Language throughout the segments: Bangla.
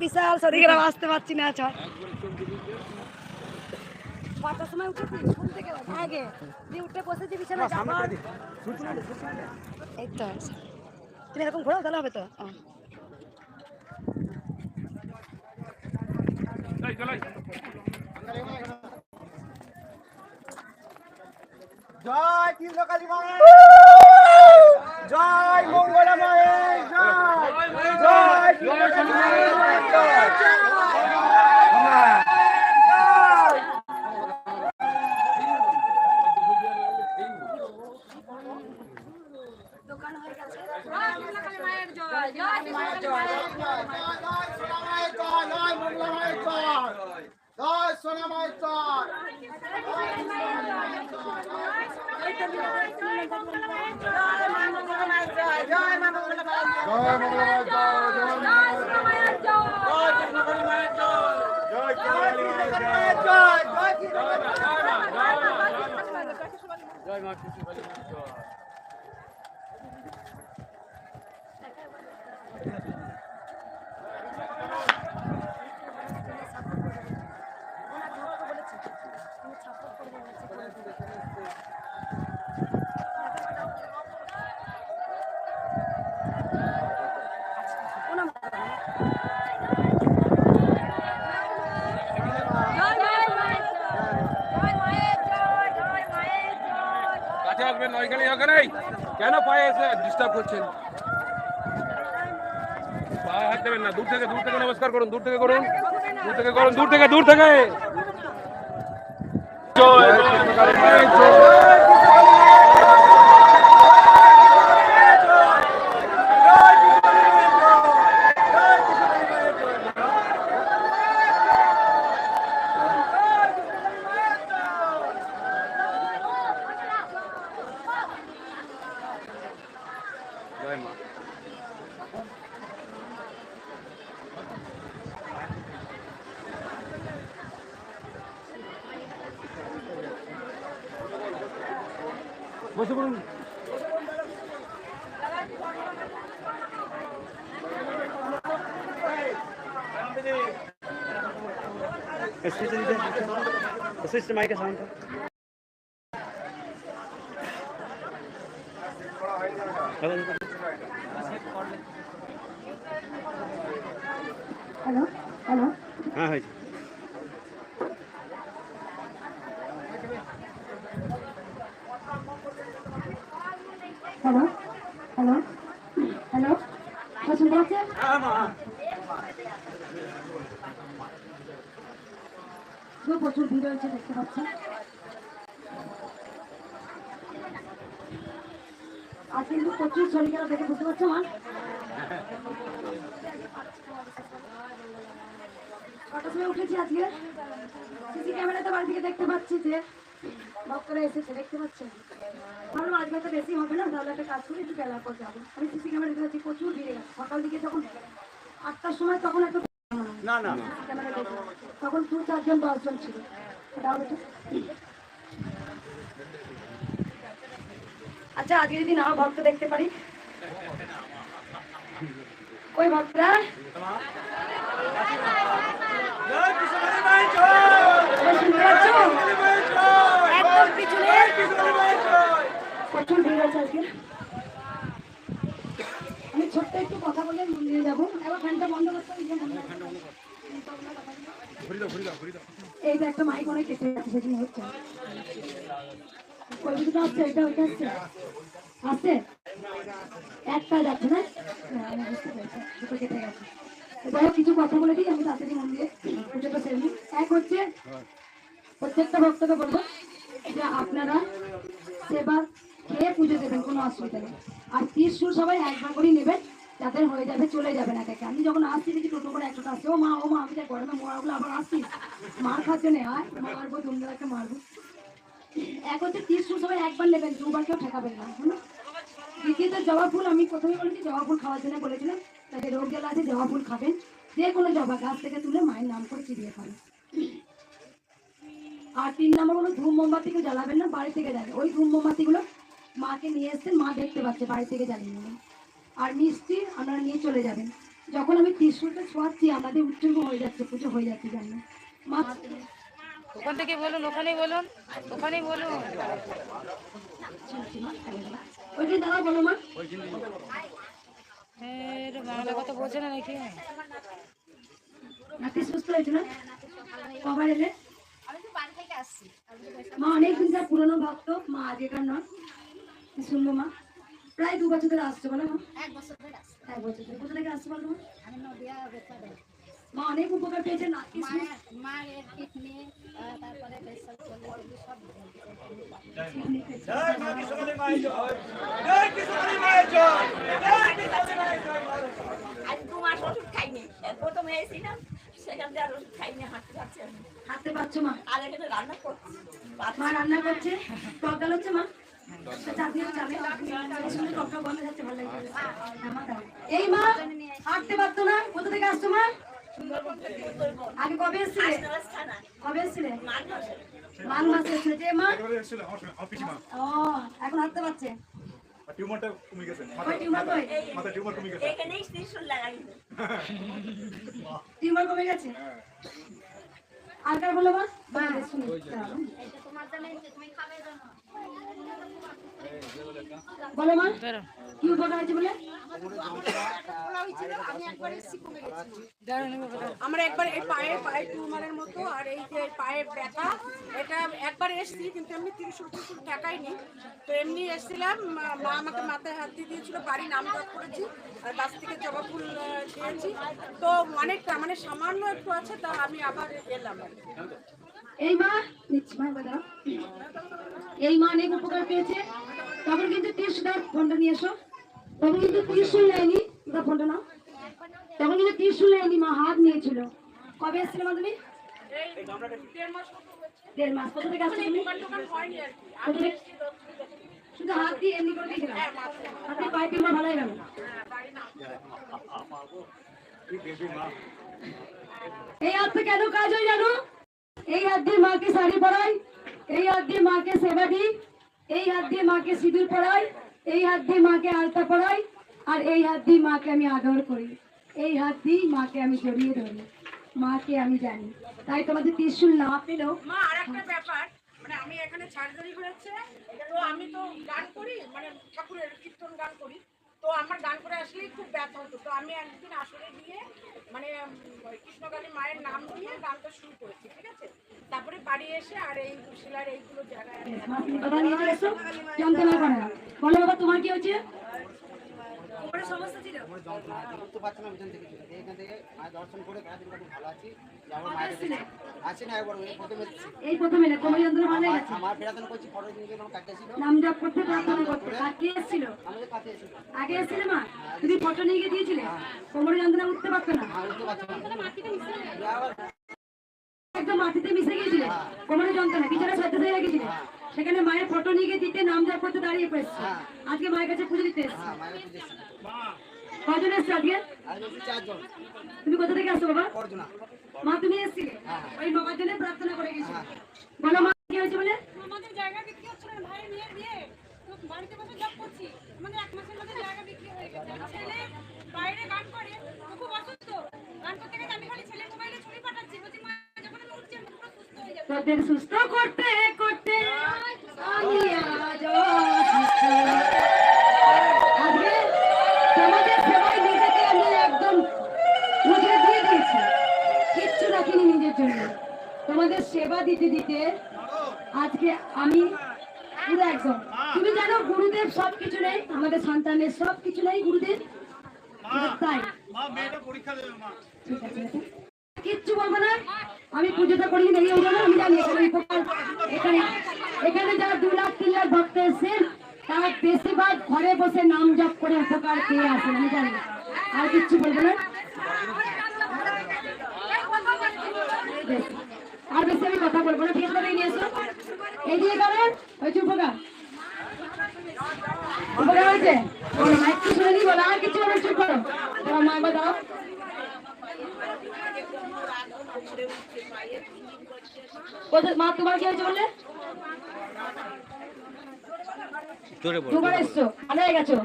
বিশাল শরীরে। আসতে পারছি না চল। কটার সময় উঠেছি ঘুম থেকে আগে দিয়ে উঠে বসেছি বিছানা যাবার এই তো তুমি এরকম ঘোরাও তাহলে হবে তো। জয় কৃষ্ণ কালী মায়ের জয় মঙ্গলা মায়ের জয় জয় কৃষ্ণ কালী মায়ের জয় জয় সোনা মায়ের জয় জয় মঙ্গলা মায়ের জয় জয় সোনা মায়ের জয় জয় মঙ্গলা মায়ের জয় জয় কৃষ্ণ কালী মায়ের জয় জয় কৃষ্ণ কালী মায়ের জয় জয় কৃষ্ণ কালী কাছে আসবেন ওখানেই কেন পায়ে এসে ডিস্টার্ব করছেন পা হাত দেবেন না, দূর থেকে দূর থেকে নমস্কার করুন, দূর থেকে করুন, দূর থেকে করুন, দূর থেকে দূর থেকে জয় জয়। বসে পড়ুন। হ্যালো হ্যালো হ্যাঁ হয়েছে হ্যালো হ্যালো হ্যালো শুনতে পাচ্ছেন প্রচুর ভিড় হয়েছে দেখতে পাচ্ছেন আর কিন্তু প্রচুর শরীর খারাপ দেখে বুঝতে পারছ, মা? কটার সময় উঠেছি আজকে? সিসি ক্যামেরাতে বাড়ি থেকে দেখতে পাচ্ছি যে ভক্তরা এসেছে দেখতে পাচ্ছেন? ভাবলাম আজকে তো বেশি হবে না তাহলে একটা কাজ করে একটু বেলার পর যাব। আমি সিসি ক্যামেরা দেখতে পাচ্ছি প্রচুর ভিড়ে গেছে সকাল দিকে যখন আটটার সময় তখন একটা না না। ক্যামেরা তখন দু চারজন দশজন ছিল। আচ্ছা আজকে যদি না ভক্ত দেখতে পারি। কই ভক্তরা? শুনতে পাচ্ছ মায়ের জয় একদম পিছনে কৃষ্ণ কালী মায়ের জয় প্রচুর ভিড় আছে আজকে। আমি ছোট্ট একটু কথা বলে মন্দিরে যাব। এবার ফ্যানটা বন্ধ করতে এই যে একটা মাইক অনেক কেটে যাচ্ছে সেদিন হচ্ছে। দিকে আসছে এটা ওইটা আসছে? আসছে? একটা যাচ্ছে না? হ্যাঁ, আমি বুঝতে পেরেছি। দুটো কেটে গেছে। যাই হোক, কিছু কথা বলে দিই আমি তাড়াতাড়ি মন্দিরে পুজোটা সেরে এক হচ্ছে প্রত্যেকটা ভক্তকে বলব যে আপনারা সেবা খেয়ে পুজো দেবেন, কোনো অসুবিধা নেই। আর ত্রিশুল সবাই একবার করেই নেবেন, যাদের হয়ে যাবে চলে যাবেন এক একে। আমি যখন আসছি দেখি টোটো করে একশো আসছে। ও মা ও মা, আমি যা গরমে মরাগুলো আবার আসছি। মার খাচ্ছে না, আয় মারবো ধুমধারাকে মারবো। এক হচ্ছে ত্রিশুল সবাই একবার নেবেন, দুবার কেউ ঠেকাবেন না দ্বিতীয়ত জবা ফুল, আমি প্রথমে বলেছি জবা ফুল খাওয়ার জন্য বলেছিলাম। তাকে রোগ জ্বালা আছে, জবা ফুল খাবেন। যে কোনো জবা গাছ থেকে তুলে মায়ের নাম করে চিবিয়ে খাবেন। আর তিন নম্বর হলো ধূম মোমবাতিকে জ্বালাবেন না বাড়ি থেকে যাবে ওই ধূম মোমবাতিগুলো মাকে নিয়ে এসছেন মা দেখতে পাচ্ছে বাড়ি থেকে জ্বালিয়ে নেবেন আর মিষ্টি আপনারা নিয়ে চলে যাবেন। যখন আমি ত্রিশুলটা ছোঁয়াচ্ছি আমাদের উৎসর্গ হয়ে যাচ্ছে পুজো হয়ে যাচ্ছে জানো। মা ওখান থেকে বলুন ওখানেই বলুন ওখানেই বলুন। দাদা বলো মা। বাংলা কথা বোঝে না নাকি? নাতি সুস্থ হয়েছে না? কবার এলে আমি তো বাড়ি থেকে আসছি মা অনেক দিনকার পুরনো ভক্ত। মা আগেকার নয়। শুনব মা। প্রায় দু বছর ধরে আসছে বলো মা। এক বছর ধরে এক বছর ধরে। কোথা থেকে আসছে বলো মা? আমি নদিয়া মা অনেক উপকার পেয়েছে মায়ের কিডনি তারপরে আজ দু মাস ওষুধ খাইনি। প্রথমে এসেছিলাম সেখান থেকে আর ওষুধ খাইনি হাঁটতে পারছি হাঁটতে পারছ মা? আর এখানে রান্না করছি। মা রান্না করছে? টক ডাল হচ্ছে মা? চাটনি চাবে শুনে টকটা বন্ধ যাচ্ছে ভালো লাগছে হ্যাঁ, মা দাও। এই মা হাঁটতে পারতো না। কোথা থেকে আসছো মা? আগে কবে এসেছিলে? কবে এসেছিলে? মাঘ মাসে। এসেছিলে। যে মা। ও এখন হাঁটতে পারছে? টিউমারটা কমে গেছে মাথা মাথায় টিউমার কমে গেছে। এখানেই ত্রিশুল লাগাই টিউমার কমে গেছে? আর কার বলো? বাস বাস শুনি। এটা তোমার জন্য তুমি খাবে জানো বলো মা কি উপকার হয়েছে বলে? দাঁড়ান আমার একবার এই পায়ে পায়ে টিউমারের মতো আর এই যে পায়ের ব্যথা এটা একবার এসছি কিন্তু এমনি তিরিশ তিরিশ টাকাইনি তো এমনি এসেছিলাম মা আমাকে মাথায় হাত দিয়ে দিয়েছিল বাড়ি নাম করেছি আর গাছ থেকে জবা ফুল দিয়েছি তো অনেকটা মানে সামান্য একটু আছে তা আমি আবার এলাম। এই মা এই মা অনেক উপকার পেয়েছে। তখন কিন্তু ত্রিশুদার ফোনটা নিয়ে এসো। তখন কিন্তু ত্রিশুল নেয়নি। তোমরা ফোনটা নাও। তখন কিন্তু ত্রিশুল নেয়নি, মা হাত নিয়েছিল। কবে এসেছিলে মা তুমি? দেড় মাস। থেকে? শুধু হাত দিয়ে এমনি করে দিয়েছিলাম। হাতে পায়ে টিউমার ভালো গেল। এই হাতে কেন কাজ হয় জানো? এই হাত দিয়ে মাকে শাড়ি পরাই, এই হাত দিয়ে মাকে সেবা দিই, এই হাত দিয়ে মাকে সিঁদুর পরাই, এই হাত দিয়ে মাকে আলতা পরাই, আর এই হাত দিয়ে মাকে আমি আদর করি। এই হাত দিয়ে মাকে আমি জড়িয়ে ধরি, মাকে আমি জানি। তাই তোমাদের ত্রিশুল না পেলেও মা আর একটা ব্যাপার মানে আমি এখানে সার্জারি হয়েছে, তো আমি তো গান করি মানে ঠাকুরের কীর্তন গান করি তো আমার গান করে আসলেই খুব ব্যথা হতো। তো আমি একদিন আসলে গিয়ে মানে কৃষ্ণকালী মায়ের নাম দিয়ে গানটা শুরু করেছি, ঠিক আছে? তারপরে বাড়ি এসে আর এই শিলার এইগুলো জায়গায় তোমার কি হয়েছে? কোমরে সমস্যা ছিল। আমার যন্ত্রণা উঠতে পারছি না থেকে। এখান থেকে মায়ের দর্শন করে করে ভালো আছি। আমার মায়ের কাছে। আছি না একবার ওই প্রথমে। এই প্রথমে না কোমর যন্ত্রণা ভালো গেছে? আমার ফেরাতন করছি ফটো দিন গেলাম কাটতে ছিল? নাম জপ করতে প্রার্থনা করতে। আর কে এসেছিল? আমাদের কাছে এসেছিল। আগে এসেছিলে মা? তুমি ফটো নিয়ে গিয়ে দিয়েছিলে? কোমরে যন্ত্রণা উঠতে পারতো না? উঠতে পারছি না। একদম মাটিতে মিশে গিয়েছিলে। কোমরে যন্ত্রণা বিছানা সাথে হয়ে সেখানে মায়ের ফটো নিয়ে গিয়ে দিতে নাম জপ করতে দাঁড়িয়ে পড়েছে আজকে মায়ের কাছে পুজো দিতে এসেছে। হ্যাঁ কজন এসছে আজকে? তুমি কোথা থেকে আসছো বাবা? মা তুমি এসেছিলে? ওই বাবার জন্য প্রার্থনা করে গেছো। বলো মা কি হয়েছে বলে? আমাদের জায়গা বিক্রি হচ্ছে ভাই মেয়ের বিয়ে তো বাড়িতে বসে জব করছি। তোদের সুস্থ করতে করতে। আমি আজ অসুস্থ। তোমাদের সেবায় নিজেকে আমি একদম উজড়ে দিয়ে দিয়েছি। কিচ্ছু রাখিনি নিজের জন্য। তোমাদের সেবা দিতে দিতে আজকে আমি পুরো একদম। তুমি জানো গুরুদেব সব কিছু নেই আমাদের সন্তানের সব কিছু নেই গুরুদেব। তাই। কিচ্ছু বলব না। আমি পুজোটা করি ওই জন্য আমি জানি এখানে উপকার। এখানে এখানে যারা দু লাখ, তিন লাখ ভক্ত এসেছেন, তারা বেশিরভাগ ঘরে বসে নাম জপ করে উপকার পেয়ে আসেন, আমি জানি। আর কিচ্ছু বলব না। আর বেশি আমি কথা বলব না ঠিক আছে এসো। এই দিয়ে কারণ হয়েছে উপকার। উপকার হয়েছে? আর কিছু বলো, চুপ করো। তোমার মা দাও কোথায়? মা তোমার কি হয়েছে বলে। দুবার এসছো। হয়ে গেছো?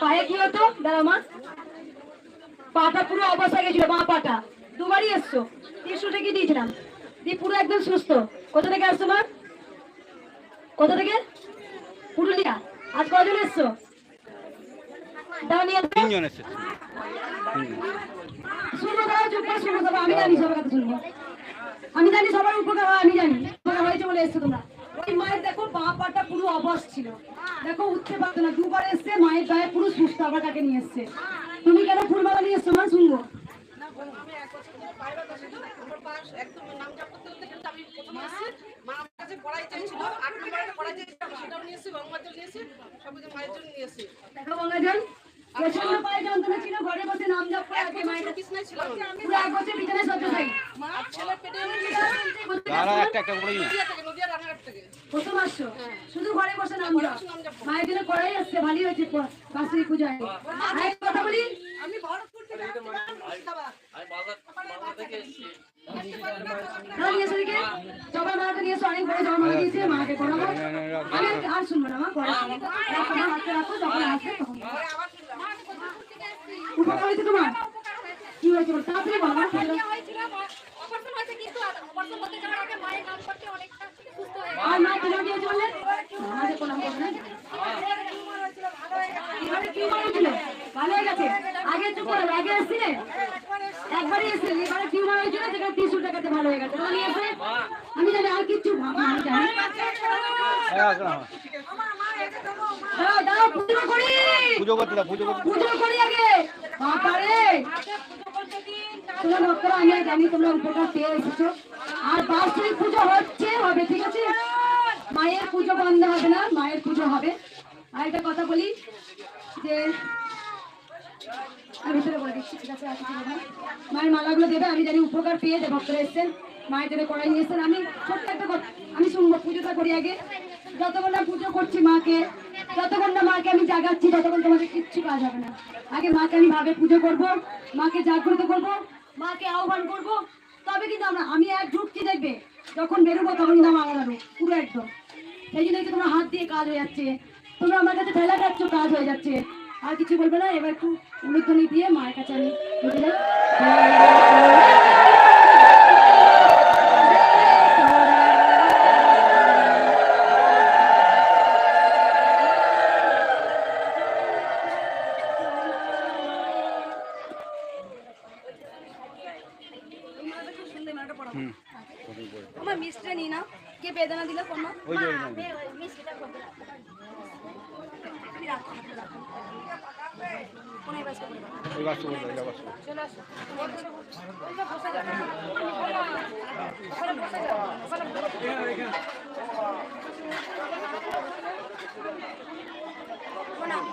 পায়ে কি হতো? দাঁড়া মা। পাটা পুরো অবস্থা গেছিল বাঁ পাটা। দুবারই এসছো। তিনশো থেকে দিয়েছিলাম। দিয়ে পুরো একদম সুস্থ। কোথা থেকে আসছো মা? কোথা থেকে? পুরুলিয়া। আজ কজন এসছো। তিনজন এসেছে। শুনব দাও চুপ করে শুনব আমি জানি সবার কথা শুনব। আমি জানি সবার উপকার হয় আমি জানি। উপকার হয়েছে বলে এসছো তোমরা। ওই মায়ের দেখো বাঁ পাটা পুরো অবশ ছিল। দেখো উঠতে পারতো না। দুবার এসছে মায়ের গায়ে পুরো সুস্থ আবার তাকে নিয়ে এসছে। তুমি কেন ফুলমালা নিয়ে এসছো মা শুনব? পা দেখো গঙ্গাজন প্রচণ্ড পায়ে যন্ত্রণা ছিল ঘরে বসে নাম জপ করে আজকে মায়ের কাছে ছিল। পুরো এক বছর বিছানায় সহ্য থাকি। মা ছেলের পেটে নিয়ে একটা একটা করে দিন নদিয়া থেকে নদিয়া রান্নাঘাট থেকে প্রথম আসছো শুধু ঘরে বসে নাম জপ। মায়ের জন্য করাই আসছে ভালোই হয়েছে বাসরি পূজায়। কথা বলি? আমি ভরতপুর থেকে মাকে নিয়ে এসো, অনেক বড় জবা দিয়েছে, মাকে। আমি আর শুনব না, মা, পরে রাখো, হাতে রাখো, যখন আসবে তখন। উপকার হয়েছে তোমার? কি হয়েছে তাড়াতাড়ি বলো, মা, তাড়াতাড়ি। হয়েছিল অপারেশন হয়েছে কিন্তু অপারেশন করতে যাওয়ার আগে মায়ের নাম করতে অনেকটা সুস্থ হয়ে আর মা, তোমার কি হয়েছে বললে? আমাদের প্রণাম করবে না? এবারে কি হয়েছিল? ভালো হয়ে গেছে। আগে চুপ করো, আগে এসছিলে? একবারই এসেছিলে, এবারে টিউমার হয়েছিল, যেখানে 300 টাকাতে ভালো হয়ে গেছে। আমি জানি আর কিচ্ছু ভাবনা আমি জানি দাও দাও পুজো করি পুজো পুজো করতে পুজো করি আগে। বাবারে তোমরা ভক্তরা আমি জানি তোমরা উপকার পেয়ে এসেছ। আর বার্ষিক পুজো হচ্ছে, হবে, ঠিক আছে? মায়ের পুজো বন্ধ হবে না, মায়ের পুজো হবে। আর একটা কথা বলি, যে আমি ভিতরে বলে দিচ্ছি, ঠিক আছে? মায়ের মালাগুলো দেবে, আমি জানি উপকার পেয়ে যে ভক্তরা এসছেন। মায়ের জন্য কড়াই নিয়ে এসছেন। আমি ছোট্ট একটা আমি শুনব, পুজোটা করি আগে। যতক্ষণ পুজো করছি মাকে যতক্ষণ না মাকে আমি জাগাচ্ছি, ততক্ষণ তোমাদের কিচ্ছু কাজ হবে না। আগে মাকে আমি ভাবে পুজো করব, মাকে জাগ্রত করব, মাকে আহ্বান করব। তবে কিন্তু আমরা, আমি এক ঢুকছি দেখবে? যখন বেরোবো তখন কিন্তু আমার আলাদা পুরো একদম। সেই জন্য তোমার হাত দিয়ে কাজ হয়ে যাচ্ছে। তোমরা আমার কাছে ঠেলা খাচ্ছ, কাজ হয়ে যাচ্ছে। আর কিছু বলবে না, এবার একটু উলুধ্বনি দিয়ে মায়ের কাছে আমি ফটো পড়ো আমার মিষ্টিটা নিয়ে নাও কে বেদনা দিল কোনো? মিষ্টিটা প্রণাম